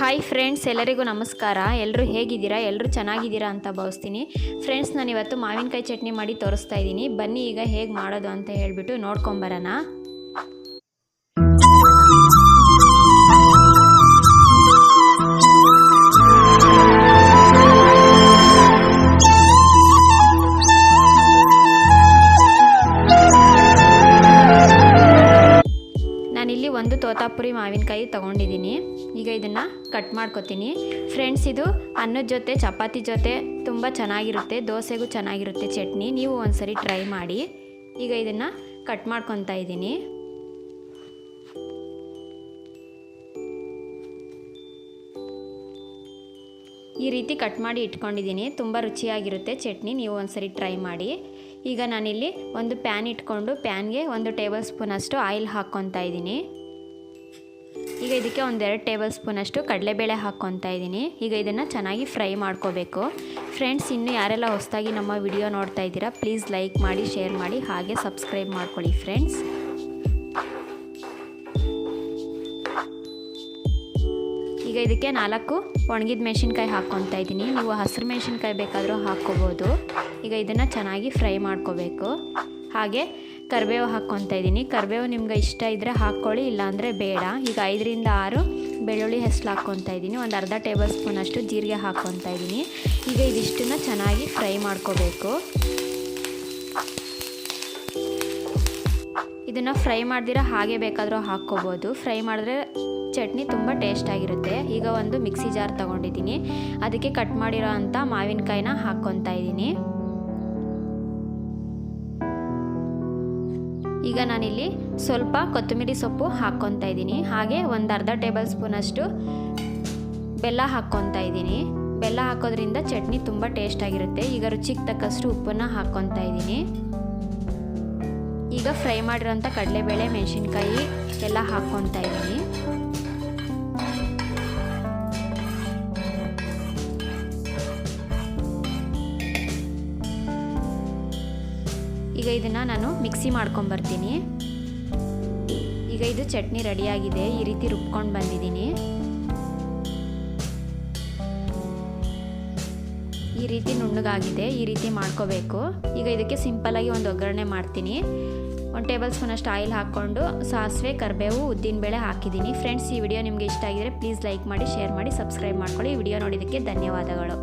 Hi friends ಎಲ್ಲರಿಗೂ ನಮಸ್ಕಾರ. ಎಲ್ಲರೂ ಹೇಗಿದ್ದೀರಾ? ಎಲ್ಲರೂ ಚೆನ್ನಾಗಿದ್ದೀರಾ ಅಂತ ಭಾವಿಸ್ತೀನಿ. ಫ್ರೆಂಡ್ಸ್ ನಾನು ಇವತ್ತು ಮಾವಿನಕಾಯಿ ಚಟ್ನಿ ಮಾಡಿ ತೋರಿಸ್ತಾ ಇದ್ದೀನಿ. ಬನ್ನಿ ಈಗ ಹೇಗೆ ಮಾಡೋದು ಅಂತ ಹೇಳಿಬಿಟ್ಟು ನೋಡ್ಕೊಂಬರೋಣ ಒಂದು ತೋತಾಪುರಿ ಮಾವಿನಕಾಯಿ ತೊಗೊಂಡಿದ್ದೀನಿ. ಈಗ ಇದನ್ನು ಕಟ್ ಮಾಡ್ಕೊತೀನಿ. ಫ್ರೆಂಡ್ಸ್ ಇದು ಅನ್ನದ ಜೊತೆ, ಚಪಾತಿ ಜೊತೆ ತುಂಬ ಚೆನ್ನಾಗಿರುತ್ತೆ. ದೋಸೆಗೂ ಚೆನ್ನಾಗಿರುತ್ತೆ ಚಟ್ನಿ. ನೀವು ಒಂದ್ಸರಿ ಟ್ರೈ ಮಾಡಿ. ಈಗ ಇದನ್ನು ಕಟ್ ಮಾಡ್ಕೊತಾ ಇದ್ದೀನಿ. ಈ ರೀತಿ ಕಟ್ ಮಾಡಿ ಇಟ್ಕೊಂಡಿದ್ದೀನಿ. ತುಂಬ ರುಚಿಯಾಗಿರುತ್ತೆ ಚಟ್ನಿ. ನೀವು ಒಂದ್ಸರಿ ಟ್ರೈ ಮಾಡಿ. ಈಗ ನಾನಿಲ್ಲಿ ಒಂದು ಪ್ಯಾನ್ ಇಟ್ಕೊಂಡು ಪ್ಯಾನ್ಗೆ ಒಂದು ಟೇಬಲ್ ಸ್ಪೂನಷ್ಟು ಆಯಿಲ್ ಹಾಕ್ಕೊತಾ ಇದ್ದೀನಿ. ಈಗ ಇದಕ್ಕೆ ಒಂದೆರಡು ಟೇಬಲ್ ಸ್ಪೂನಷ್ಟು ಕಡಲೆಬೇಳೆ ಹಾಕ್ಕೊತಾ ಇದ್ದೀನಿ. ಈಗ ಇದನ್ನು ಚೆನ್ನಾಗಿ ಫ್ರೈ ಮಾಡ್ಕೋಬೇಕು. ಫ್ರೆಂಡ್ಸ್ ಇನ್ನೂ ಯಾರೆಲ್ಲ ಹೊಸದಾಗಿ ನಮ್ಮ ವಿಡಿಯೋ ನೋಡ್ತಾ ಇದ್ದೀರಾ ಪ್ಲೀಸ್ ಲೈಕ್ ಮಾಡಿ ಶೇರ್ ಮಾಡಿ, ಹಾಗೆ ಸಬ್ಸ್ಕ್ರೈಬ್ ಮಾಡ್ಕೊಳ್ಳಿ ಫ್ರೆಂಡ್ಸ್ ಈಗ ಇದಕ್ಕೆ ನಾಲ್ಕು ಒಣಗಿದ ಮೆಣಸಿನ್ಕಾಯಿ ಹಾಕ್ಕೊತಾ ಇದ್ದೀನಿ. ನೀವು ಹಸಿರು ಮೆಣಸಿನ್ಕಾಯಿ ಬೇಕಾದರೂ ಹಾಕ್ಕೋಬೋದು. ಈಗ ಇದನ್ನು ಚೆನ್ನಾಗಿ ಫ್ರೈ ಮಾಡ್ಕೋಬೇಕು. ಹಾಗೆ ಕರಿಬೇವು ಹಾಕ್ಕೊತಾ ಇದ್ದೀನಿ. ಕರಿಬೇವು ನಿಮ್ಗೆ ಇಷ್ಟ ಇದ್ದರೆ ಹಾಕ್ಕೊಳ್ಳಿ, ಇಲ್ಲಾಂದರೆ ಬೇಡ. ಈಗ ಐದರಿಂದ ಆರು ಬೆಳ್ಳುಳ್ಳಿ ಹೆಸರು ಹಾಕ್ಕೊತಾ ಇದ್ದೀನಿ. ಒಂದು ಅರ್ಧ ಟೇಬಲ್ ಸ್ಪೂನ್ ಅಷ್ಟು ಜೀರಿಗೆ ಹಾಕ್ಕೊತಾ ಇದ್ದೀನಿ. ಈಗ ಇದಿಷ್ಟನ್ನು ಚೆನ್ನಾಗಿ ಫ್ರೈ ಮಾಡ್ಕೋಬೇಕು. ಇದನ್ನು ಫ್ರೈ ಮಾಡ್ದಿರ ಹಾಗೆ ಬೇಕಾದರೂ ಹಾಕ್ಕೋಬೋದು. ಫ್ರೈ ಮಾಡಿದ್ರೆ ಚಟ್ನಿ ತುಂಬ ಟೇಸ್ಟಾಗಿರುತ್ತೆ ಈಗ ಒಂದು ಮಿಕ್ಸಿ ಜಾರ್ ತೊಗೊಂಡಿದ್ದೀನಿ. ಅದಕ್ಕೆ ಕಟ್ ಮಾಡಿರೋ ಅಂಥ ಮಾವಿನಕಾಯಿನ ಹಾಕ್ಕೊತಾ ಇದ್ದೀನಿ. ಈಗ ನಾನಿಲ್ಲಿ ಸ್ವಲ್ಪ ಕೊತ್ತಂಬರಿ ಸೊಪ್ಪು ಹಾಕ್ಕೊತಾ ಇದ್ದೀನಿ. ಹಾಗೆ ಒಂದು ಅರ್ಧ ಟೇಬಲ್ ಸ್ಪೂನಷ್ಟು ಬೆಲ್ಲ ಹಾಕ್ಕೊತಾ ಇದ್ದೀನಿ. ಬೆಲ್ಲ ಹಾಕೋದ್ರಿಂದ ಚಟ್ನಿ ತುಂಬ ಟೇಸ್ಟಾಗಿರುತ್ತೆ ಈಗ ರುಚಿಗೆ ತಕ್ಕಷ್ಟು ಉಪ್ಪನ್ನು ಹಾಕ್ಕೊತಾ ಇದ್ದೀನಿ. ಈಗ ಫ್ರೈ ಮಾಡಿರೋಂಥ ಕಡಲೆಬೇಳೆ, ಮೆಣಸಿನ್ಕಾಯಿ ಎಲ್ಲ ಹಾಕ್ಕೊತಾ ಇದ್ದೀನಿ. ಈಗ ಇದನ್ನು ನಾನು ಮಿಕ್ಸಿ ಮಾಡ್ಕೊಂಬರ್ತೀನಿ. ಈಗ ಇದು ಚಟ್ನಿ ರೆಡಿಯಾಗಿದೆ. ಈ ರೀತಿ ರುಬ್ಕೊಂಡು ಬಂದಿದ್ದೀನಿ. ಈ ರೀತಿ ನುಣ್ಣಗಾಗಿದೆ. ಈ ರೀತಿ ಮಾಡ್ಕೋಬೇಕು. ಈಗ ಇದಕ್ಕೆ ಸಿಂಪಲಾಗಿ ಒಂದು ಒಗ್ಗರಣೆ ಮಾಡ್ತೀನಿ. ಒಂದು ಟೇಬಲ್ ಸ್ಪೂನಷ್ಟು ಆಯಿಲ್ ಹಾಕ್ಕೊಂಡು ಸಾಸಿವೆ, ಕರಿಬೇವು ಉದ್ದಿನಬೇಳೆ ಹಾಕಿದ್ದೀನಿ. ಫ್ರೆಂಡ್ಸ್, ಈ ವಿಡಿಯೋ ನಿಮಗೆ ಇಷ್ಟ ಆಗಿದರೆ ಪ್ಲೀಸ್ ಲೈಕ್ ಮಾಡಿ, ಶೇರ್ ಮಾಡಿ, ಸಬ್ಸ್ಕ್ರೈಬ್ ಮಾಡ್ಕೊಳ್ಳಿ. ವಿಡಿಯೋ ನೋಡಿದ್ದಕ್ಕೆ ಧನ್ಯವಾದಗಳು.